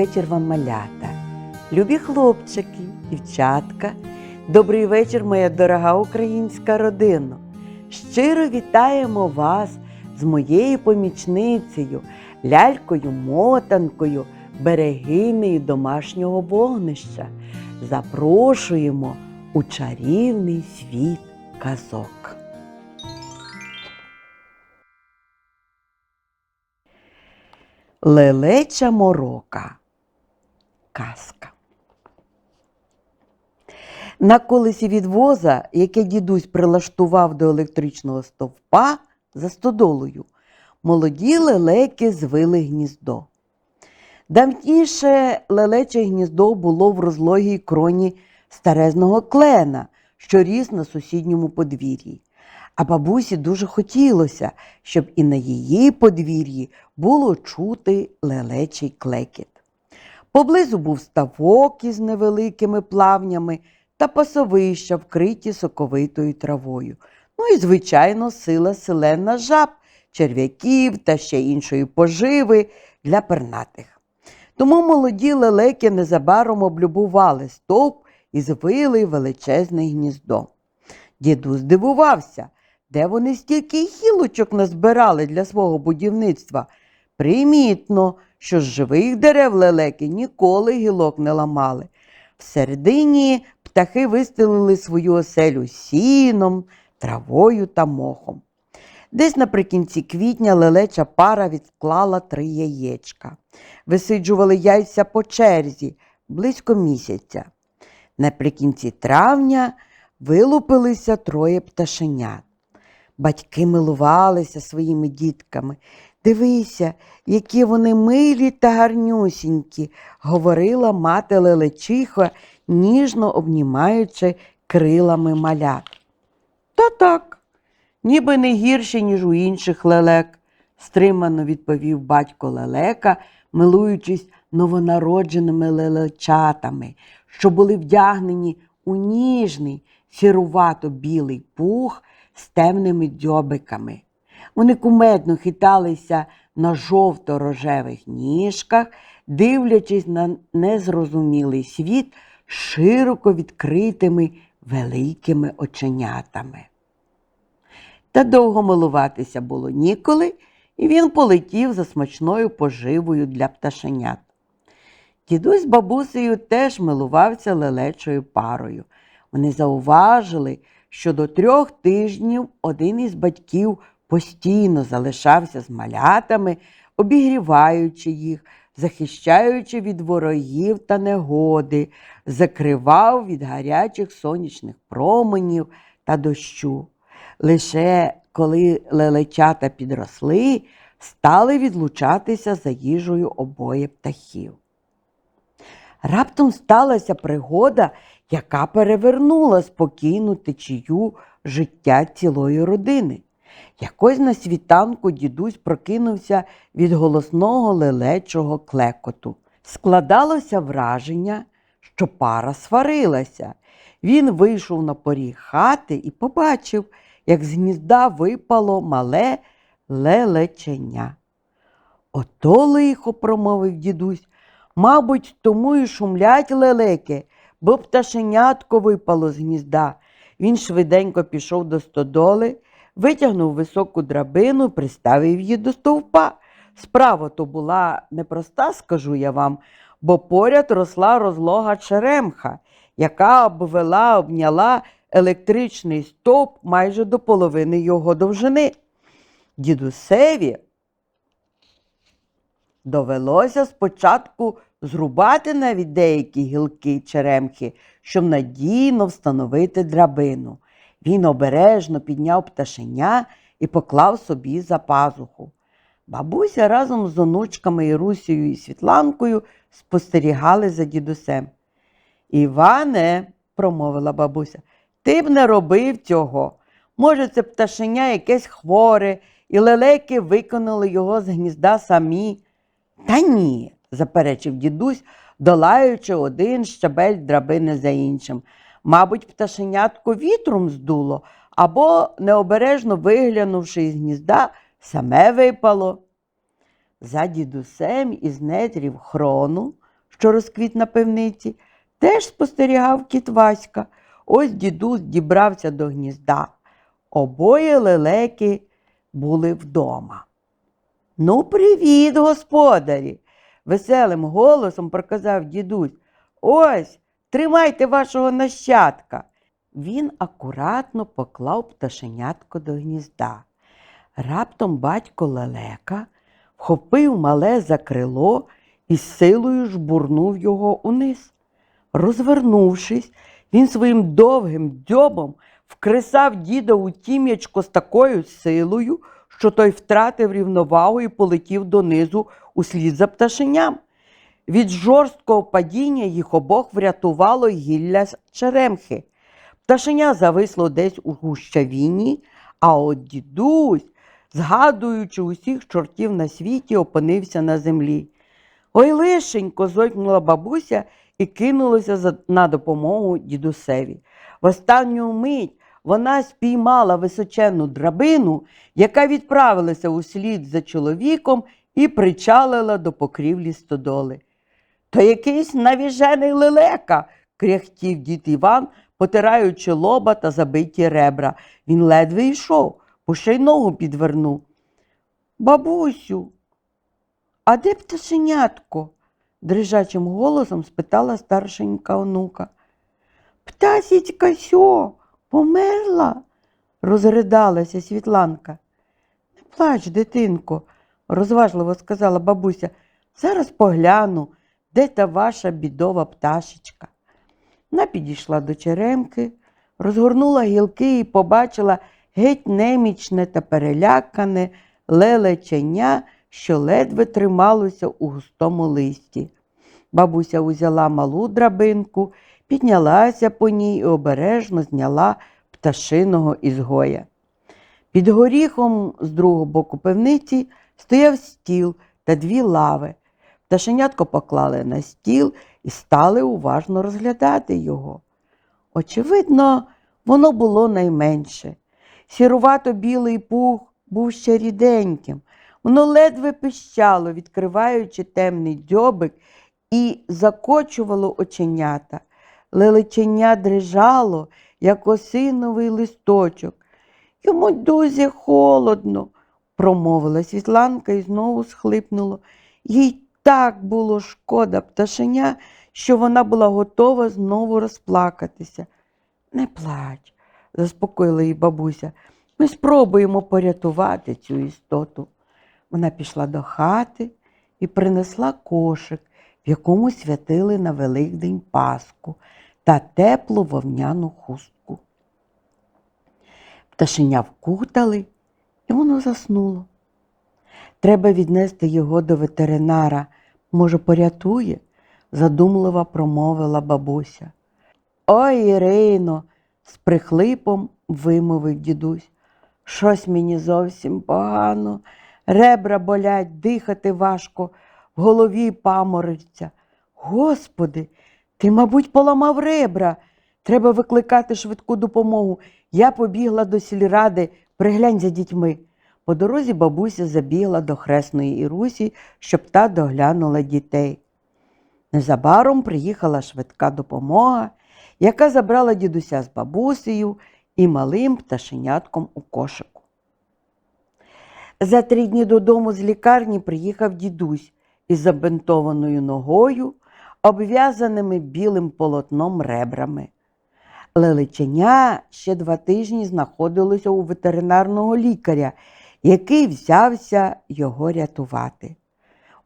Вечір вам, малята, любі хлопчики, дівчатка. Добрий вечір, моя дорога українська родина. Щиро вітаємо вас з моєю помічницею, лялькою мотанкою, берегинею домашнього вогнища. Запрошуємо у чарівний світ казок. Лелеча морока. Казка. На колесі від воза, яке дідусь прилаштував до електричного стовпа за стодолою, молоді лелеки звили гніздо. Давніше лелече гніздо було в розлогій кроні старезного клена, що ріс на сусідньому подвір'ї. А бабусі дуже хотілося, щоб і на її подвір'ї було чути лелечий клекіт. Поблизу був ставок із невеликими плавнями та пасовища, вкриті соковитою травою. Ну і, звичайно, сила селена жаб, черв'яків та ще іншої поживи для пернатих. Тому молоді лелеки незабаром облюбували стовп і звили величезне гніздо. Діду здивувався, де вони стільки гілочок назбирали для свого будівництва. Примітно, що з живих дерев лелеки ніколи гілок не ламали. Всередині птахи вистелили свою оселю сіном, травою та мохом. Десь наприкінці квітня лелеча пара відклала три яєчка. Висиджували яйця по черзі близько місяця. Наприкінці травня вилупилися троє пташенят. Батьки милувалися своїми дітками. Дивися, які вони милі та гарнюсінькі, говорила мати лелечиха, ніжно обнімаючи крилами малят. Та так, ніби не гірші, ніж у інших лелек, стримано відповів батько лелека, милуючись новонародженими лелечатами, що були вдягнені у ніжний сірувато-білий пух з темними дзьобиками. Вони кумедно хиталися на жовто-рожевих ніжках, дивлячись на незрозумілий світ широко відкритими великими оченятами. Та довго милуватися було ніколи, і він полетів за смачною поживою для пташенят. Дідусь з бабусею теж милувався лелечою парою. Вони зауважили, що до трьох тижнів один із батьків постійно залишався з малятами, обігріваючи їх, захищаючи від ворогів та негоди, закривав від гарячих сонячних променів та дощу. Лише коли лелечата підросли, стали відлучатися за їжею обоє птахів. Раптом сталася пригода, яка перевернула спокійну течію життя цілої родини. Якось на світанку дідусь прокинувся від голосного лелечого клекоту. Складалося враження, що пара сварилася. Він вийшов на поріг хати і побачив, як з гнізда випало мале лелеченя. Ото лихо, промовив дідусь, мабуть, тому і шумлять лелеки, бо пташенятко випало з гнізда. Він швиденько пішов до стодоли, витягнув високу драбину, приставив її до стовпа. Справа то була непроста, скажу я вам, бо поряд росла розлога черемха, яка обвела, обняла електричний стовп майже до половини його довжини. Дідусеві довелося спочатку зрубати навіть деякі гілки черемхи, щоб надійно встановити драбину. Він обережно підняв пташеня і поклав собі за пазуху. Бабуся разом з онучками Ірусею і Світланкою спостерігали за дідусем. Іване, промовила бабуся, ти б не робив цього. Може, це пташеня якесь хворе, і лелеки виконали його з гнізда самі. Та ні, заперечив дідусь, долаючи один щабель драбини за іншим. Мабуть, пташенятко вітром здуло, або, необережно виглянувши із гнізда, саме випало. За дідусем із нетрів хрону, що розквіт на пивниці, теж спостерігав кіт Васька. Ось дідусь дібрався до гнізда. Обоє лелеки були вдома. Ну, привіт, господарі! веселим голосом проказав дідусь. Ось, тримайте вашого нащадка. Він акуратно поклав пташенятко до гнізда. Раптом батько лелека вхопив мале за крило і силою жбурнув його униз. Розвернувшись, він своїм довгим дзьобом вкресав діда у тім'ячко з такою силою, що той втратив рівновагу і полетів донизу услід за пташеням. Від жорсткого падіння їх обох врятувало гілля черемхи. Пташеня зависло десь у гущавіні, а от дідусь, згадуючи усіх чортів на світі, опинився на землі. Ой, лишенько, зойкнула бабуся і кинулася на допомогу дідусеві. В останню мить вона спіймала височенну драбину, яка відправилася услід за чоловіком і причалила до покрівлі стодоли. То якийсь навіжений лелека, кряхтів дід Іван, потираючи лоба та забиті ребра. Він ледве йшов, бо ще й ногу підвернув. Бабусю, а де пташенятко? дрижачим голосом спитала старшенька онука. Птасічка сьо, померла? розридалася Світланка. Не плач, дитинко, розважливо сказала бабуся. Зараз погляну, де та ваша бідова пташечка. Вона підійшла до черемки, розгорнула гілки і побачила геть немічне та перелякане лелеченя, що ледве трималося у густому листі. Бабуся узяла малу драбинку, піднялася по ній і обережно зняла пташиного ізгоя. Під горіхом з другого боку пивниці стояв стіл та дві лави. Пташенятко поклали на стіл і стали уважно розглядати його. Очевидно, воно було найменше. Сірувато білий пух був ще ріденьким. Воно ледве пищало, відкриваючи темний дзьобик, і закочувало оченята. Лелеченя дрижало, як осиновий листочок. Йому дуже холодно, промовила Світланка і знову схлипнула. Їй так було шкода пташеня, що вона була готова знову розплакатися. Не плач, заспокоїла її бабуся. Ми спробуємо порятувати цю істоту. Вона пішла до хати і принесла кошик, в якому святили на Великдень Пасху та теплу вовняну хустку. Пташеня вкутали, і воно заснуло. Треба віднести його до ветеринара. Може, порятує? задумливо промовила бабуся. Ой, Ірино, з прихлипом вимовив дідусь. Щось мені зовсім погано. Ребра болять, дихати важко, в голові памориться. Господи, ти, мабуть, поламав ребра. Треба викликати швидку допомогу. Я побігла до сільради, приглянь за дітьми. По дорозі бабуся забігла до хресної Ірусі, щоб та доглянула дітей. Незабаром приїхала швидка допомога, яка забрала дідуся з бабусею і малим пташенятком у кошику. За три дні додому з лікарні приїхав дідусь із забинтованою ногою, обв'язаними білим полотном ребрами. Лелеченя ще два тижні знаходилося у ветеринарного лікаря, який взявся його рятувати.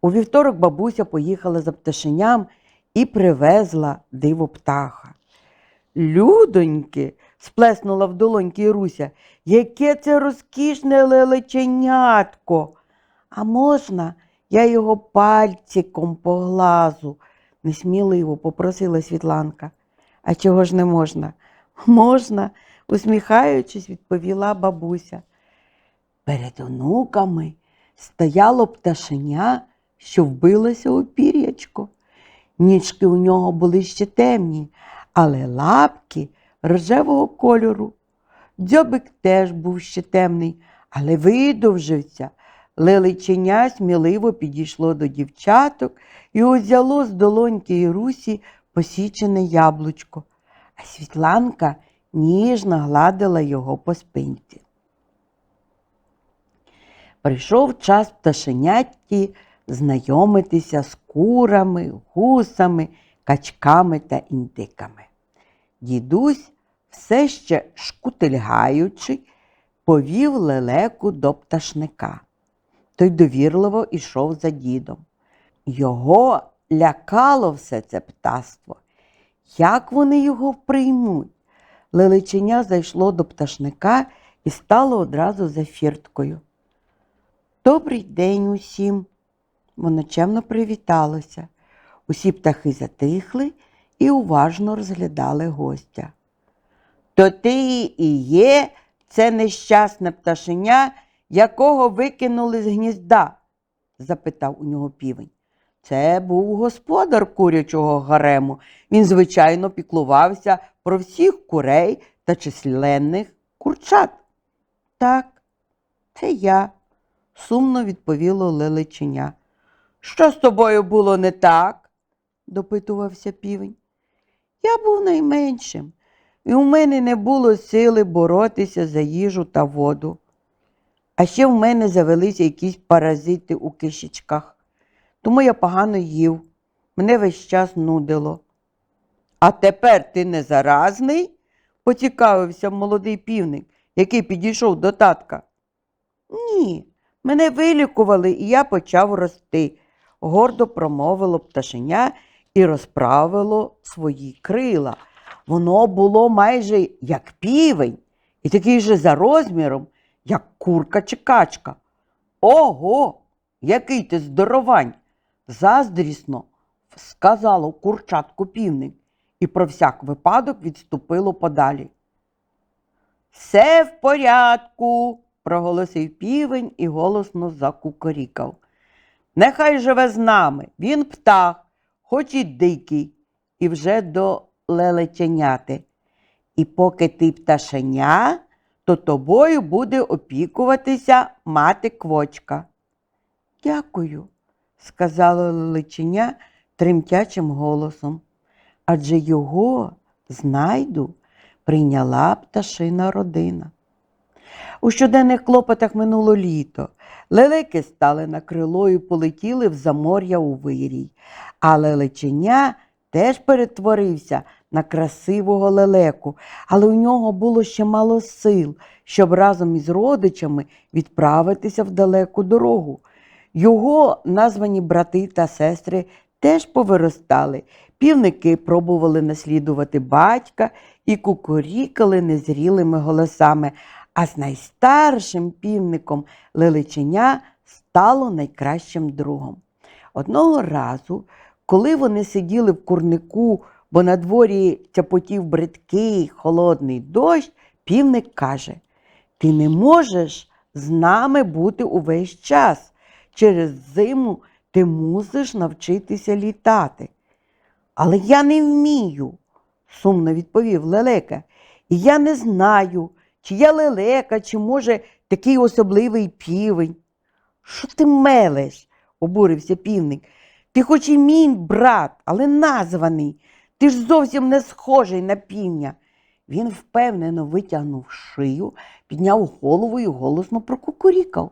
У вівторок бабуся поїхала за пташеням і привезла диво птаха. Людоньки, сплеснула в долоньки Іруся, яке це розкішне лелеченятко. А можна, я його пальчиком по глазу, несміливо попросила Світланка. А чого ж не можна? Можна, усміхаючись, відповіла бабуся. Перед онуками стояло пташеня, що вбилося у пір'ячко. Ніжки у нього були ще темні, але лапки рожевого кольору. Дзьобик теж був ще темний, але видовжився. Лелеченя сміливо підійшло до дівчаток і узяло з долоньки Ірусі посічене яблучко, а Світланка ніжно гладила його по спинці. Прийшов час пташенятті знайомитися з курами, гусами, качками та індиками. Дідусь, все ще шкутильгаючи, повів лелеку до пташника. Той довірливо йшов за дідом. Його лякало все це птаство. Як вони його приймуть? Лелеченя зайшло до пташника і стало одразу за фірткою. Добрий день усім. Воно чемно привіталося. Усі птахи затихли і уважно розглядали гостя. То ти і є це нещасне пташеня, якого викинули з гнізда? запитав у нього півень. Це був господар курячого гарему. Він, звичайно, піклувався про всіх курей та численних курчат. Так, це я, сумно відповіло лелеченя. Що з тобою було не так? допитувався півень. Я був найменшим, і у мене не було сили боротися за їжу та воду. А ще в мене завелися якісь паразити у кишечках. Тому я погано їв, мене весь час нудило. А тепер ти не заразний? поцікавився молодий півник, який підійшов до татка. Ні, мене вилікували, і я почав рости, гордо промовило пташеня і розправило свої крила. Воно було майже як півень, і такий же за розміром, як курка чи качка. Ого, який ти здоровань! Заздрісно сказало курчатку півник і про всяк випадок відступило подалі. Все в порядку, проголосив півень і голосно закукорікав. Нехай живе з нами, він птах, хоч і дикий, і вже до лелеченяти. І поки ти пташеня, то тобою буде опікуватися мати квочка. Дякую, сказала лелеченя тремтячим голосом. Адже його знайду прийняла пташина родина. У щоденних клопотах минуло літо. Лелеки стали на крило і полетіли в замор'я у вирій, а лелеченя теж перетворився на красивого лелеку, але у нього було ще мало сил, щоб разом із родичами відправитися в далеку дорогу. Його названі брати та сестри теж повиростали. Півники пробували наслідувати батька і кукурікали незрілими голосами, а з найстаршим півником лелеченя стало найкращим другом. Одного разу, коли вони сиділи в курнику, бо на дворі тяпотів бридкий холодний дощ, півник каже: Ти не можеш з нами бути увесь час. Через зиму ти мусиш навчитися літати. Але я не вмію, сумно відповів лелека. І я не знаю, чи я лелека, чи, може, такий особливий півень. Що ти мелеш? обурився півник. Ти хоч і мій брат, але названий. Ти ж зовсім не схожий на півня. Він впевнено витягнув шию, підняв голову і голосно прокукурікав.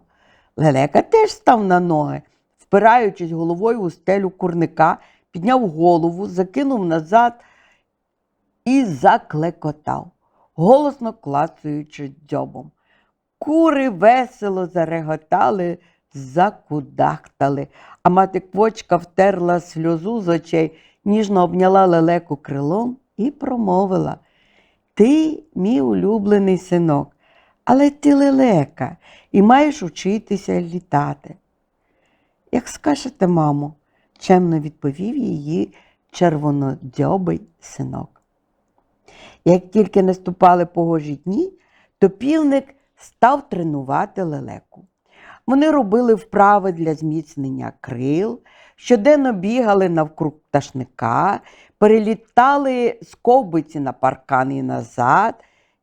Лелека теж став на ноги, впираючись головою у стелю курника, підняв голову, закинув назад і заклекотав, голосно клацаючи дзьобом. Кури весело зареготали, закудахтали, а мати квочка втерла сльозу з очей, ніжно обняла лелеку крилом і промовила Ти, мій улюблений синок, але ти лелека і маєш учитися літати. Як скажете, мамо, чемно відповів її червонодзьобий синок. Як тільки наступали погожі дні, то півник став тренувати лелеку. Вони робили вправи для зміцнення крил, щоденно бігали навкруг пташника, перелітали з ковбиці на паркан і назад.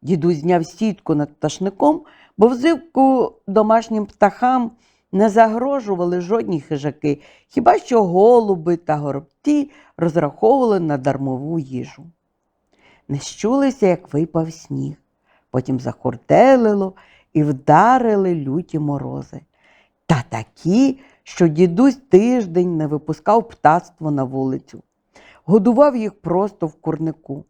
Дідусь зняв сітку над пташником, бо взимку домашнім птахам не загрожували жодні хижаки, хіба що голуби та горобці розраховували на дармову їжу. Не щулися, як випав сніг, потім захуртелило і вдарили люті морози. Та такі, що дідусь тиждень не випускав птацтво на вулицю, годував їх просто в курнику.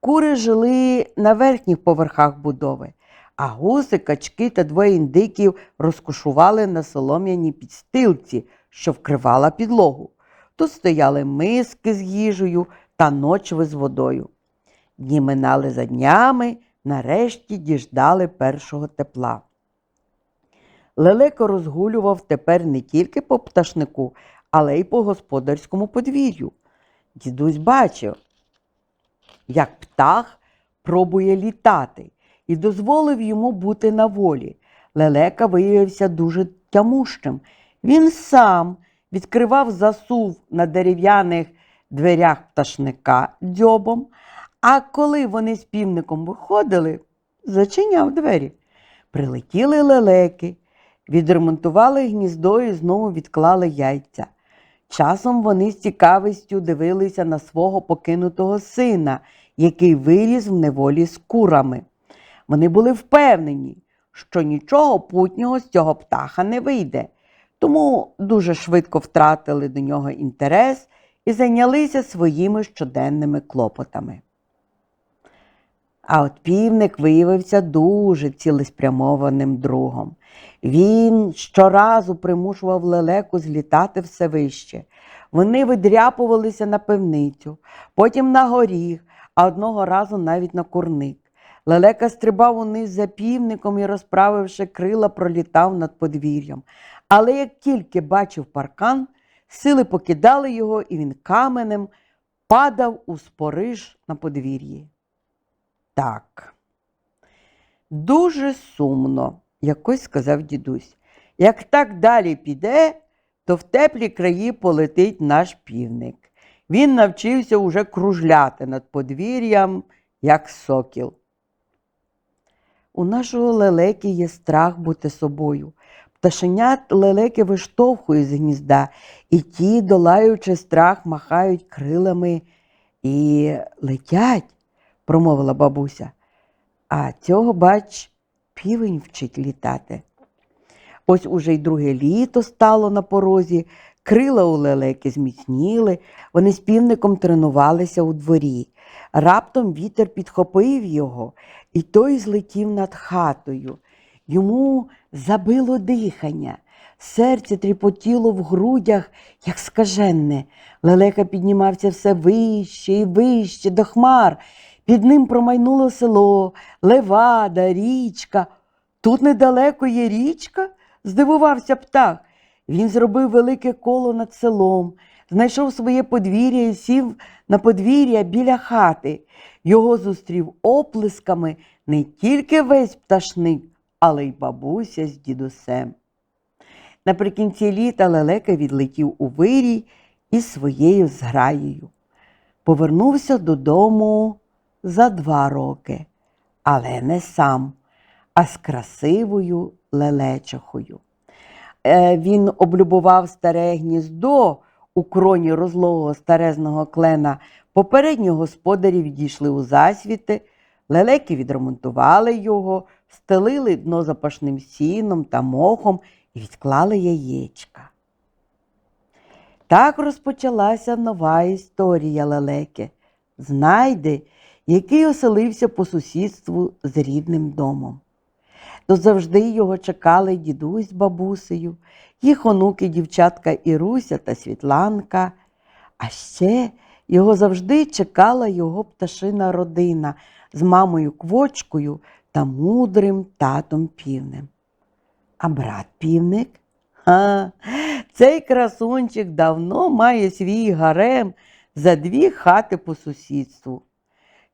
Кури жили на верхніх поверхах будови, а гуси, качки та двоє індиків розкошували на солом'яній підстилці, що вкривала підлогу. Тут стояли миски з їжею та ночви з водою. Дні минали за днями, нарешті діждали першого тепла. Лелеко розгулював тепер не тільки по пташнику, але й по господарському подвір'ю. Дідусь бачив, як птах пробує літати, і дозволив йому бути на волі. Лелека виявився дуже тямущим. Він сам відкривав засув на дерев'яних дверях пташника дзьобом, а коли вони з півником виходили, зачиняв двері. Прилетіли лелеки, відремонтували гніздо і знову відклали яйця. Часом вони з цікавістю дивилися на свого покинутого сина, який виріс в неволі з курами. Вони були впевнені, що нічого путнього з цього птаха не вийде, тому дуже швидко втратили до нього інтерес і зайнялися своїми щоденними клопотами. А от півник виявився дуже цілеспрямованим другом. Він щоразу примушував лелеку злітати все вище. Вони видряпувалися на пивницю, потім на горіх, а одного разу навіть на курник. Лелека стрибав униз за півником і, розправивши крила, пролітав над подвір'ям. Але як тільки бачив паркан, сили покидали його, і він каменем падав у спориж на подвір'ї. Так. Дуже сумно, якось сказав дідусь. Як так далі піде, то в теплі краї полетить наш півник. Він навчився уже кружляти над подвір'ям, як сокіл. У нашого лелеки є страх бути собою. Пташенят лелеки виштовхують з гнізда, і ті, долаючи страх, махають крилами і летять, промовила бабуся. А цього, бач, півень вчить літати. Ось уже й друге літо стало на порозі, крила у лелеки зміцніли, вони з півником тренувалися у дворі. Раптом вітер підхопив його, і той злетів над хатою. Йому забило дихання, серце тріпотіло в грудях, як скаженне. Лелека піднімався все вище і вище до хмар. Під ним промайнуло село, левада, річка. Тут недалеко є річка? здивувався птах. Він зробив велике коло над селом, знайшов своє подвір'я і сів на подвір'я біля хати. Його зустрів оплесками не тільки весь пташник, але й бабуся з дідусем. Наприкінці літа лелека відлетів у вирій із своєю зграєю. Повернувся додому за два роки, але не сам, а з красивою лелечохою. Е, Він облюбував старе гніздо у кроні розлогого старезного клена. Попередні господарі відійшли у засвіти, лелеки відремонтували його, стелили дно запашним сіном та мохом і відклали яєчка. Так розпочалася нова історія лелеки. Знайди, який оселився по сусідству з рідним домом. То завжди його чекали дідусь з бабусею, їх онуки, дівчатка Іруся та Світланка. А ще його завжди чекала його пташина родина з мамою квочкою та мудрим татом півнем. А брат півник? Ха, цей красунчик давно має свій гарем за дві хати по сусідству.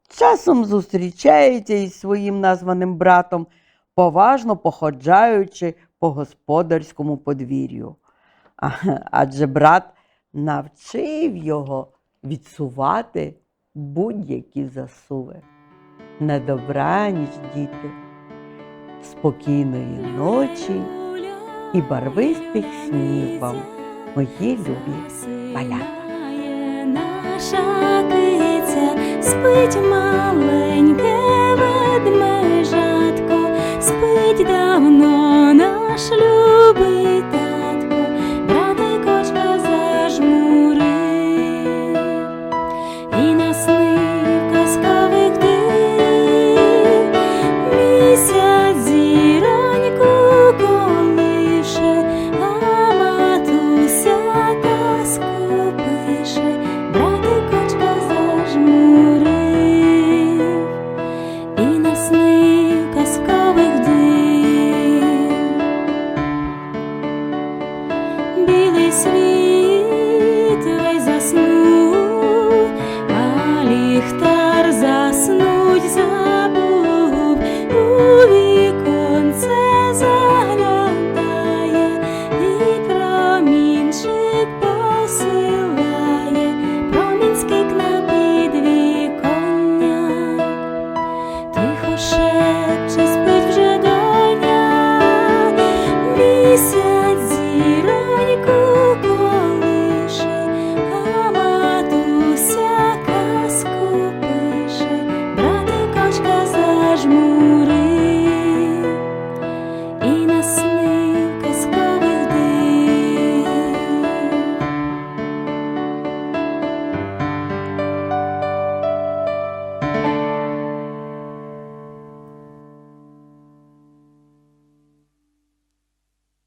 Часом зустрічається із своїм названим братом, поважно походжаючи по господарському подвір'ю. Адже брат навчив його відсувати будь-які засуви. На добраніч, діти, спокійної ночі і барвистих снів вам, мої любі малята. Спить мале.